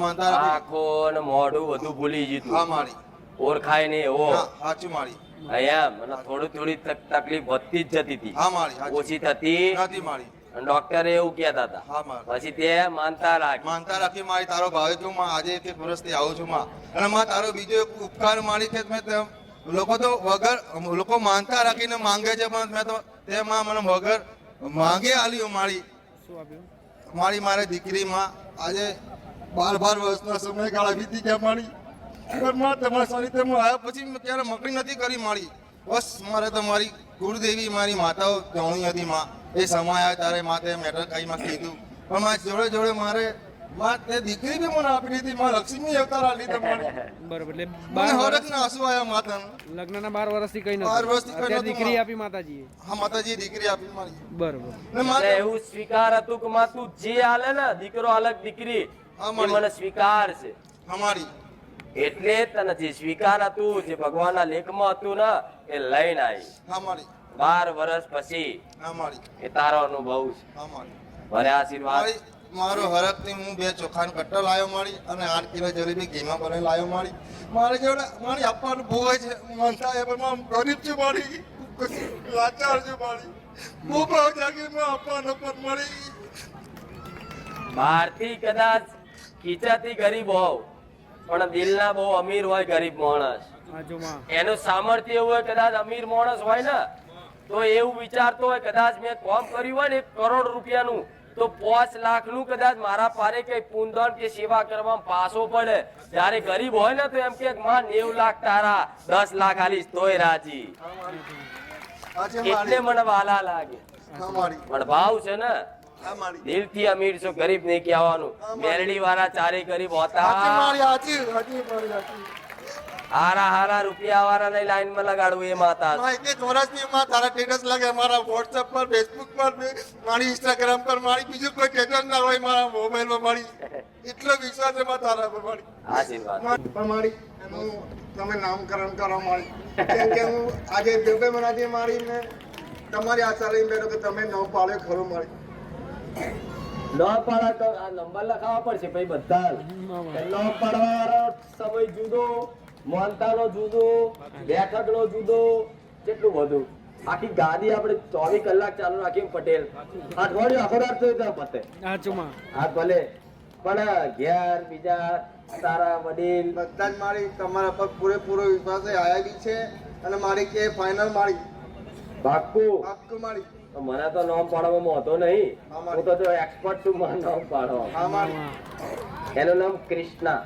આંખો ને મોઢું બધું ભૂલી હા મારી. ઓળખાય નહીં એવો સાચું મારી. અહીંયા મને થોડી થોડી તકલીફ વધતી જ જતી હતી. હા મારી ઓછી થતી. નથી મારી. ડોક્ટરે એવું કહેતા હતા. પછી તે માનતા રાખી. માનતા રાખી મારી તારો ભાવે છું માં આજે એક વર્ષથી આવું છું માં. અને માં તારો બીજો એક ઉપકાર મારી કે મેં તેમ લોકો તો વગર લોકો માનતા રાખીને માંગે છે પણ મેં તો તે માં મને વગર માંગે આલ્યું મારી. મારી મારી દીકરીમાં આજે બાર બાર વર્ષના સમયગાળા વીતી ગયા મારી. ઘરમાં તમારા સાનિધ્ય હું આવ્યા પછી મેં ત્યારે મકડી નથી કરી મારી. બસ મારે તો મારી ગુરુદેવી મારી માતાઓ જાણી હતી માં. એ સમય આવ્યા ત્યારે માતે મેટર કાઈમાં કીધું. પણ મારી જોડે જોડે મારે માં તે દીકરી બી મને આપી દીધી. માં લક્ષ્મી અવતાર આલી તમારી બરોબર એટલે બાર હરક ના આંસુ આવ્યા માતાના. લગ્નના બાર વર્ષથી કઈ બાર વર્ષથી કઈ દીકરી આપી માતાજીએ. હા માતાજી દીકરી આપી મારી. બરોબર. ને માતા એવું સ્વીકાર હતું કે માં તું જે હાલે ને દીકરો અલગ દીકરી એ મને સ્વીકાર છે. અમારી. એટલે તને જે સ્વીકાર હતું જે ભગવાનના લેખમાં હતું ને એ લઈને આવી. અમારી. બાર વર્ષ પછી અમારી. એ તારો અનુભવ છે. અમારી. ભલે આશીર્વાદ. મારો મારો હરકથી હું બે ચોખાન કટ્ટો લાવ્યો મારી અને આઠ કિલો જલેબી ઘીમાં બને લાવ્યો મારી. મારી જોડે મારી આપવાનું હોય છે. માનતા એ પણ હું ગરીબ છે મારી. લાચાર છે મારી. બહુ ભાવ જાગી મેં આપવાનો પણ મારી. બહારથી કદાચ ખીચાથી ગરીબ હોવ પણ દિલના બહુ અમીર હોય ગરીબ માણસ. એનું સામર્થ્ય એવું હોય કદાચ અમીર માણસ હોય ને તો એવું વિચારતો હોય કદાચ મેં કામ કર્યું હોય ને એક કરોડ રૂપિયાનું તો પાંચ લાખનું કદાચ મારા પારે કઈ પૂંદન કે સેવા કરવામાં પાસો પડે. જ્યારે ગરીબ હોય ને તો એમ કે માં નેવ લાખ તારા દસ લાખ આલીશ તોય રાજી. એટલે મને વાલા લાગે. પણ ભાવ છે ને દિલથી અમીર છો ગરીબ નહીં કહેવાનું મેરડી વાળા ચારે ગરીબ હોતા. મારી મારી હારા હારા રૂપિયા વાળા ને લાઈનમાં લગાડવું એ માતા. એટલે ચોરસની માં તારા સ્ટેટસ લાગે મારા વોટ્સએપ પર ફેસબુક પર મારી ઇન્સ્ટાગ્રામ પર મારી બીજું કોઈ સ્ટેટસ ના હોય મારા મોબાઈલમાં મારી. એટલો વિશ્વાસ છે માં તારા પર મારી. આશીર્વાદ મારી એનું તમે નામકરણ કરો મારી. કેમ કે હું આજે બે મનાજી મારી ને તમારી આશા લઈને બેઠો કે તમે નામ પાડ્યો ખરો મારી. ન પાડા તો આ નંબર લખાવવા પડશે ભાઈ બધા ન પાડવાવાળો સમય જુદો મોનતાનો જુદો બેઠકનો જુદો કેટલું બધું. આખી ગાદી આપણે ચોવીસ કલાક ચાલુ રાખીએ પટેલ. અઠવાડિયું આખો રાત થયું ત્યાં પતે. હા ભલે. પણ ઘેર બીજા તારા વડીલ. બધા જ મારી તમારા પર પૂરેપૂરો વિશ્વાસ આવેલી આયા બી છે અને મારી કે ફાઇનલ મારી. ભાગકુ ભાગકુમારી મને તો નામ પાડવામાં હતો નહીં હું તો એક્સપર્ટ છું મારું નામ પાડવા એનું નામ કૃષ્ણા